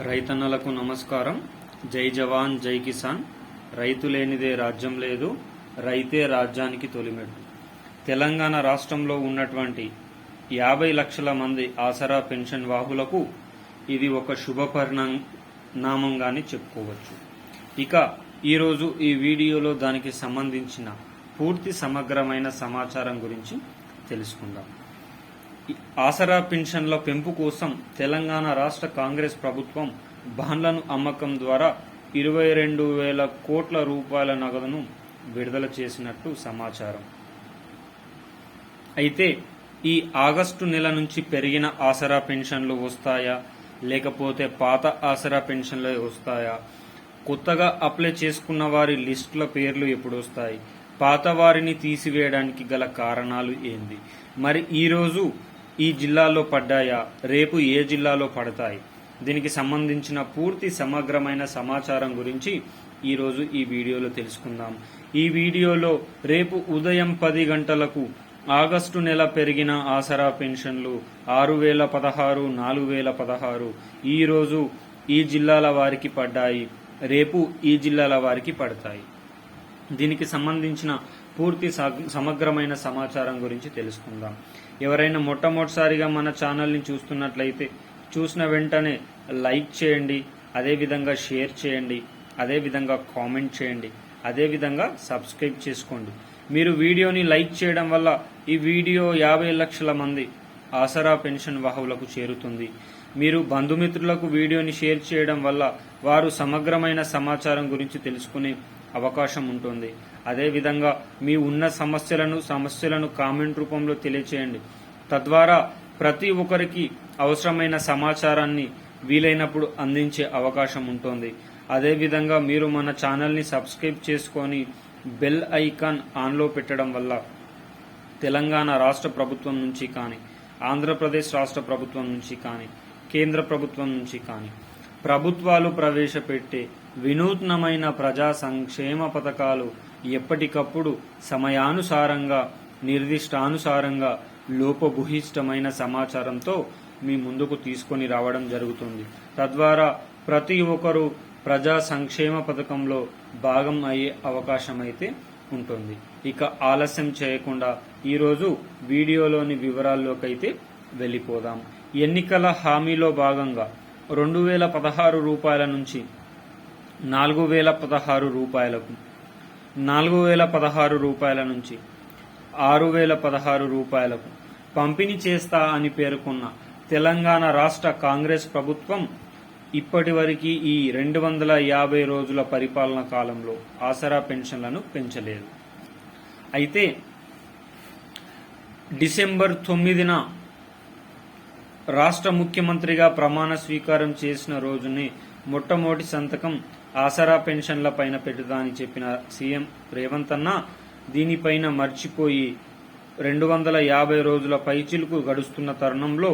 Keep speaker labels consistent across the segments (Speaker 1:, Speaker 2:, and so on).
Speaker 1: రైతన్నలకు నమస్కారం. జై జవాన్ జై కిసాన్. రైతు లేనిదే రాజ్యం లేదు. రైతే రాజ్యానికి తొలిమెట్టు. తెలంగాణ రాష్ట్రంలో ఉన్నటువంటి యాభై లక్షల మంది ఆసరా పెన్షన్ వాహులకు ఇది ఒక శుభపరిణామంగానే చెప్పుకోవచ్చు. ఇక ఈరోజు ఈ వీడియోలో దానికి సంబంధించిన పూర్తి సమగ్రమైన సమాచారం గురించి తెలుసుకుందాం. ఆసరా పెన్షన్ల పెంపు కోసం తెలంగాణ రాష్ట్ర కాంగ్రెస్ ప్రభుత్వం బాండ్లను అమ్మకం ద్వారా ఇరవై రెండు వేల కోట్ల రూపాయల నగదును విడుదల చేసినట్టు సమాచారం. అయితే ఈ ఆగస్టు నెల నుంచి పెరిగిన ఆసరా పెన్షన్లు వస్తాయా? లేకపోతే పాత ఆసరా పెన్షన్లు వస్తాయా? కొత్తగా అప్లై చేసుకున్న వారి లిస్టుల పేర్లు ఎప్పుడు వస్తాయి? పాత వారిని తీసివేయడానికి గల కారణాలు ఏంది? మరి ఈరోజు ఈ జిల్లాలో పడ్డాయా? రేపు ఏ జిల్లాలో పడతాయి? దీనికి సంబంధించిన పూర్తి సమగ్రమైన సమాచారం గురించి ఈరోజు ఈ వీడియోలో తెలుసుకుందాం. ఈ వీడియోలో రేపు ఉదయం పది గంటలకు ఆగస్టు నెల పెరిగిన ఆసరా పెన్షన్లు ఆరు వేల పదహారు నాలుగు వేల పదహారు. ఈరోజు ఈ జిల్లాల వారికి పడ్డాయి. రేపు ఈ జిల్లాల వారికి పడతాయి. దీనికి సంబంధించిన పూర్తి సమగ్రమైన సమాచారం గురించి తెలుసుకుందాం. ఎవరైనా మొట్టమొదటిసారిగా మన ఛానల్ని చూస్తున్నట్లయితే చూసిన వెంటనే లైక్ చేయండి అదేవిధంగా షేర్ చేయండి అదేవిధంగా కామెంట్ చేయండి అదేవిధంగా సబ్స్క్రైబ్ చేసుకోండి. మీరు వీడియోని లైక్ చేయడం వల్ల ఈ వీడియో యాభై లక్షల మంది ఆసరా పెన్షన్ వాహువులకు చేరుతుంది. మీరు బంధుమిత్రులకు వీడియోని షేర్ చేయడం వల్ల వారు సమగ్రమైన సమాచారం గురించి తెలుసుకుని అవకాశం ఉంటుంది. అదేవిధంగా మీ ఉన్న సమస్యలను సమస్యలను కామెంట్ రూపంలో తెలియచేయండి. తద్వారా ప్రతి ఒక్కరికి అవసరమైన సమాచారాన్ని వీలైనప్పుడు అందించే అవకాశం ఉంటుంది. అదేవిధంగా మీరు మన ఛానల్ని సబ్స్క్రైబ్ చేసుకొని బెల్ ఐకాన్ ఆన్లో పెట్టడం వల్ల తెలంగాణ రాష్ట్ర ప్రభుత్వం నుంచి కానీ ఆంధ్రప్రదేశ్ రాష్ట్ర ప్రభుత్వం నుంచి కానీ కేంద్ర ప్రభుత్వం నుంచి కానీ ప్రభుత్వాలు ప్రవేశపెట్టే వినూత్నమైన ప్రజా సంక్షేమ పథకాలు ఎప్పటికప్పుడు సమయానుసారంగా నిర్దిష్టానుసారంగా లోపభూయిష్టమైన సమాచారంతో మీ ముందుకు తీసుకొని రావడం జరుగుతుంది. తద్వారా ప్రతి ఒక్కరూ ప్రజా సంక్షేమ పథకంలో భాగం అయ్యే అవకాశం అయితే ఉంటుంది. ఇక ఆలస్యం చేయకుండా ఈరోజు వీడియోలోని వివరాల్లోకైతే వెళ్ళిపోదాం. ఎన్నికల హామీలో భాగంగా రెండు వేల పదహారు రూపాయల నుంచి నాలుగు వేల పదహారు రూపాయలకు. నాలుగు వేల పదహారు రూపాయల నుంచి ఆరు వేల పదహారు రూపాయలకు. పంపిణీ చేస్తా అని పేర్కొన్న తెలంగాణ రాష్ట్ర కాంగ్రెస్ ప్రభుత్వం ఇప్పటివరకు ఈ రెండు వందల యాభై రోజుల పరిపాలన కాలంలో ఆసరా పెన్షన్లను పెంచలేదు. అయితే డిసెంబర్ తొమ్మిదిన రాష్ట్ర ముఖ్యమంత్రిగా ప్రమాణ స్వీకారం చేసిన రోజునే మొట్టమొదటి సంతకం ఆసరా పెన్షన్ల పైన పెడతా అని చెప్పిన సీఎం రేవంత్ అన్న దీనిపైన మర్చిపోయి రెండు వందల యాభై రోజుల పైచిలుకు గడుస్తున్న తరుణంలో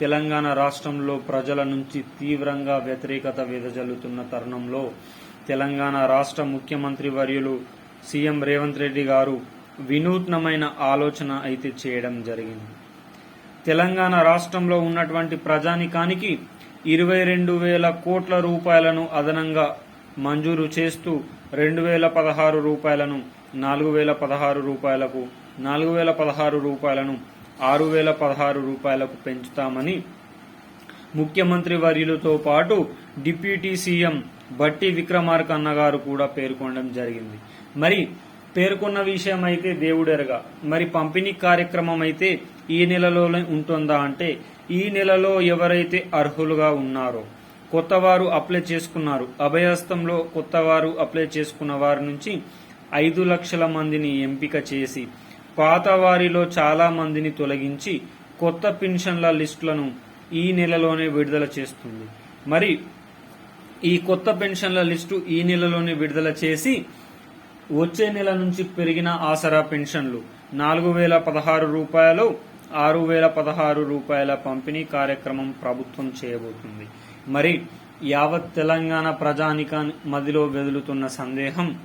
Speaker 1: తెలంగాణ రాష్ట్రంలో ప్రజల నుంచి తీవ్రంగా వ్యతిరేకత వెదజల్లుతున్న తరుణంలో తెలంగాణ రాష్ట్ర ముఖ్యమంత్రి వర్యులు సీఎం రేవంత్ రెడ్డి గారు వినూత్నమైన ఆలోచన అయితే చేయడం జరిగింది. తెలంగాణ రాష్ట్రంలో ఉన్నటువంటి ప్రజానికానికి ఇరవై రెండు వేల కోట్ల రూపాయలను అదనంగా మంజూరు చేస్తూ రెండు వేల పదహారు రూపాయలను నాలుగు వేల పదహారు రూపాయలకు నాలుగు వేల పదహారు రూపాయలను ఆరు వేల పదహారు రూపాయలకు పెంచుతామని ముఖ్యమంత్రి వర్యులతో పాటు డిప్యూటీ సీఎం బట్టి విక్రమార్క అన్నగారు కూడా పేర్కొనడం జరిగింది. మరి పేర్కొన్న విషయం అయితే దేవుడెరగా. మరి పంపిణీ కార్యక్రమం అయితే ఈ నెలలోనే ఉంటుందా అంటే ఈ నెలలో ఎవరైతే అర్హులుగా ఉన్నారో కొత్తవారు అప్లై చేసుకున్నారు. అభయస్థంలో కొత్తవారు అప్లై చేసుకున్న వారి నుంచి ఐదు లక్షల మందిని ఎంపిక చేసి పాత వారిలో చాలా మందిని తొలగించి కొత్త పెన్షన్ల లిస్టులను ఈ నెలలోనే విడుదల చేస్తుంది. మరి ఈ కొత్త పెన్షన్ల లిస్టు ఈ నెలలోనే విడుదల చేసి వచ్చే నెల నుంచి పెరిగిన ఆసరా పెన్షన్లు నాలుగు వేల పదహారు రూపాయలు ఆరు వేల పదహారు రూపాయల పంపిణీ కార్యక్రమం ప్రభుత్వం చేయబోతుంది. మరి యావత్ తెలంగాణ ప్రజానిక మదిలో వెదులుతున్న సందేహం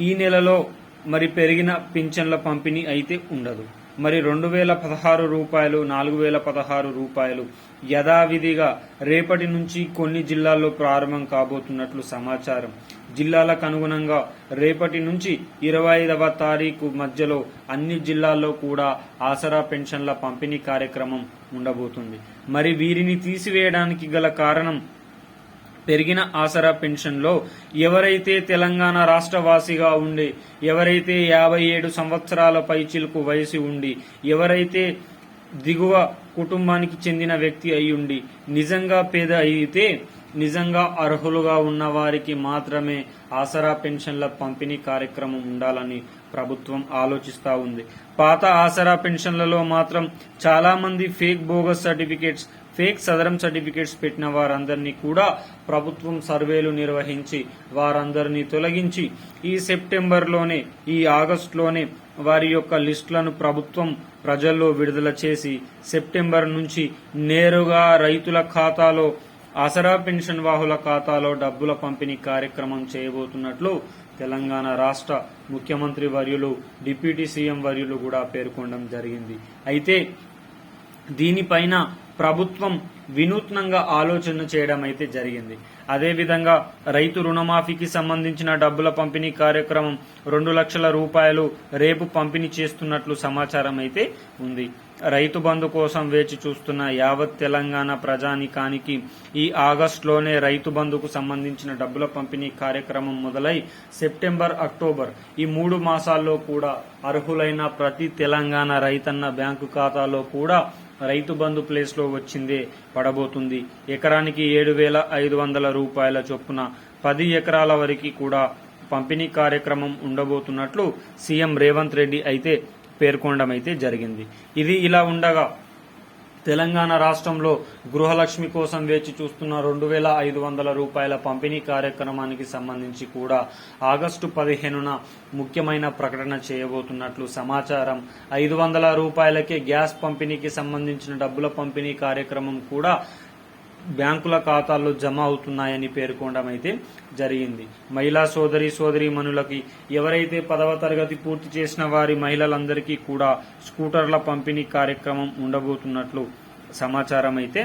Speaker 1: ఈ నెలలో మరి పెరిగిన పింఛన్ల పంపిణీ అయితే ఉండదు. మరి రెండు వేల పదహారు రూపాయలు నాలుగు వేల పదహారు రూపాయలు యథావిధిగా రేపటి నుంచి కొన్ని జిల్లాల్లో ప్రారంభం కాబోతున్నట్లు సమాచారం. జిల్లాలకు అనుగుణంగా రేపటి నుంచి ఇరవై ఐదవ తారీఖు మధ్యలో అన్ని జిల్లాల్లో కూడా ఆసరా పెన్షన్ల పంపిణీ కార్యక్రమం ఉండబోతుంది. మరి వీరిని తీసివేయడానికి గల కారణం పెరిగిన ఆసరా పెన్షన్లో ఎవరైతే తెలంగాణ రాష్ట్రవాసిగా ఉండి ఎవరైతే యాభై ఏడు సంవత్సరాల పైచిలకు వయసు ఉండి ఎవరైతే దిగువ కుటుంబానికి చెందిన వ్యక్తి అయి ఉండి నిజంగా పేద అయితే నిజంగా అర్హులుగా ఉన్న వారికి మాత్రమే ఆసరా పెన్షన్ల పంపిణీ కార్యక్రమం ఉండాలని ప్రభుత్వం ఆలోచిస్తా ఉంది. పాత ఆసరా పెన్షన్లలో మాత్రం చాలా మంది fake bogus certificates fake Sadaram certificates పెట్టిన వారందరినీ కూడా ప్రభుత్వం సర్వేలు నిర్వహించి వారందరినీ తొలగించి ఈ సెప్టెంబర్లోనే ఈ ఆగస్టులోనే వారి యొక్క లిస్టులను ప్రభుత్వం ప్రజల్లో విడుదల చేసి సెప్టెంబర్ నుంచి నేరుగా రైతుల ఖాతాలో ఆసరా పెన్షన్ వాహుల ఖాతాలో డబ్బుల పంపిణీ కార్యక్రమం చేయబోతున్నట్లు తెలంగాణ రాష్ట్ర ముఖ్యమంత్రి వర్యులు డిప్యూటీ సీఎం వర్యులు కూడా పేర్కొనడం జరిగింది. అయితే దీనిపైన ప్రభుత్వం వినూత్నంగా ఆలోచన చేయడం అయితే జరిగింది. అదేవిధంగా రైతు రుణమాఫీకి సంబంధించిన డబ్బుల పంపిణీ కార్యక్రమం రెండు లక్షల రూపాయలు రేపు పంపిణీ చేస్తున్నట్లు సమాచారం అయితే ఉంది. రైతు బంధు కోసం వేచి చూస్తున్న యావత్ తెలంగాణ ప్రజానికానికి ఈ ఆగస్టులోనే రైతు బంధుకు సంబంధించిన డబ్బుల పంపిణీ కార్యక్రమం మొదలై సెప్టెంబర్ అక్టోబర్ ఈ మూడు మాసాల్లో కూడా అర్హులైన ప్రతి తెలంగాణ రైతన్న బ్యాంకు ఖాతాలో కూడా రైతు బంధు ప్లేస్లో వచ్చిందే పడబోతుంది. ఎకరానికి ఏడు వేల ఐదు వందల రూపాయల చొప్పున పది ఎకరాల వరకు కూడా పంపిణీ కార్యక్రమం ఉండబోతున్నట్లు సీఎం రేవంత్ రెడ్డి అయితే పేర్కొనడం అయితే జరిగింది. ఇది ఇలా ఉండగా తెలంగాణ రాష్ట్రంలో గృహలక్ష్మి కోసం వేచి చూస్తున్న రెండు వేల ఐదు వందల రూపాయల పంపిణీ కార్యక్రమానికి సంబంధించి కూడా ఆగస్టు పదిహేనున ముఖ్యమైన ప్రకటన చేయబోతున్నట్లు సమాచారం. ఐదు వందల రూపాయలకే గ్యాస్ పంపిణీకి సంబంధించిన డబ్బుల పంపిణీ కార్యక్రమం కూడా బ్యాంకుల ఖాతాల్లో జమ అవుతున్నాయని పేర్కొనడం అయితే జరిగింది. మహిళా సోదరి సోదరి మనులకి ఎవరైతే పదవ తరగతి పూర్తి చేసిన వారి మహిళలందరికీ కూడా స్కూటర్ల పంపిణీ కార్యక్రమం ఉండబోతున్నట్లు సమాచారం అయితే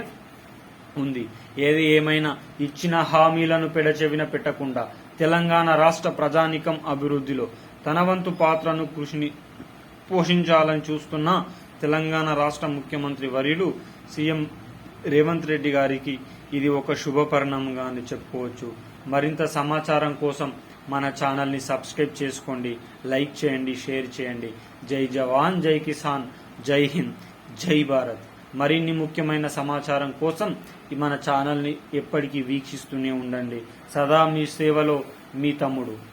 Speaker 1: ఉంది. ఏది ఏమైనా ఇచ్చిన హామీలను పెడచెవిన పెట్టకుండా తెలంగాణ రాష్ట్ర ప్రజానికం అభివృద్ధిలో తన వంతు పాత్రను కృషిని పోషించాలని చూస్తున్న తెలంగాణ రాష్ట్ర ముఖ్యమంత్రి వర్యులు సీఎం రేవంత్ రెడ్డి గారికి ఇది ఒక శుభ పరిణామంగా అని చెప్పుకోవచ్చు. మరింత సమాచారం కోసం మన ఛానల్ని సబ్స్క్రైబ్ చేసుకోండి లైక్ చేయండి షేర్ చేయండి. జై జవాన్ జై కిసాన్ జై హింద్ జై భారత్. మరిన్ని ముఖ్యమైన సమాచారం కోసం మన ఛానల్ని ఎప్పటికీ వీక్షిస్తూనే ఉండండి. సదా మీ సేవలో మీ తమ్ముడు.